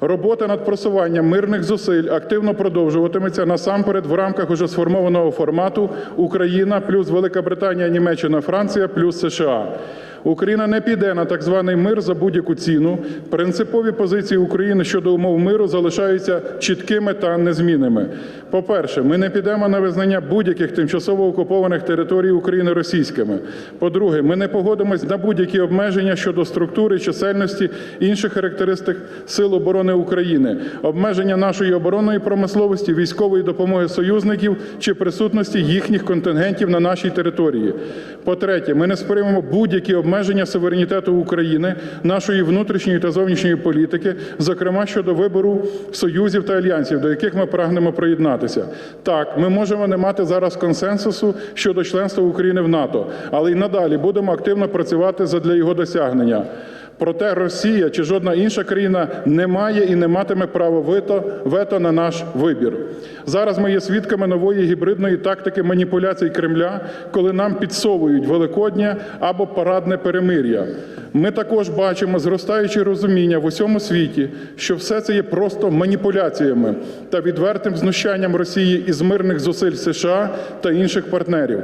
Робота над просуванням мирних зусиль активно продовжуватиметься насамперед в рамках уже сформованого формату Україна плюс Велика Британія, Німеччина, Франція плюс США. Україна не піде на так званий мир за будь-яку ціну. Принципові позиції України щодо умов миру залишаються чіткими та незмінними. По-перше, ми не підемо на визнання будь-яких тимчасово окупованих територій України російськими. По-друге, ми не погодимось на будь-які обмеження щодо структури, чисельності інших характеристик Сил оборони України, обмеження нашої оборонної промисловості, військової допомоги союзників чи присутності їхніх контингентів на нашій території. По-третє, ми не сприймемо будь-які обмеження суверенітету України, нашої внутрішньої та зовнішньої політики, зокрема щодо вибору союзів та альянсів, до яких ми прагнемо приєднатися. Так, ми можемо не мати зараз консенсусу щодо членства України в НАТО, але й надалі будемо активно працювати задля його досягнення. Проте Росія чи жодна інша країна не має і не матиме права вето, вето на наш вибір. Зараз ми є свідками нової гібридної тактики маніпуляцій Кремля, коли нам підсовують Великодня або парадне перемир'я. Ми також бачимо зростаюче розуміння в усьому світі, що все це є просто маніпуляціями та відвертим знущанням Росії із мирних зусиль США та інших партнерів.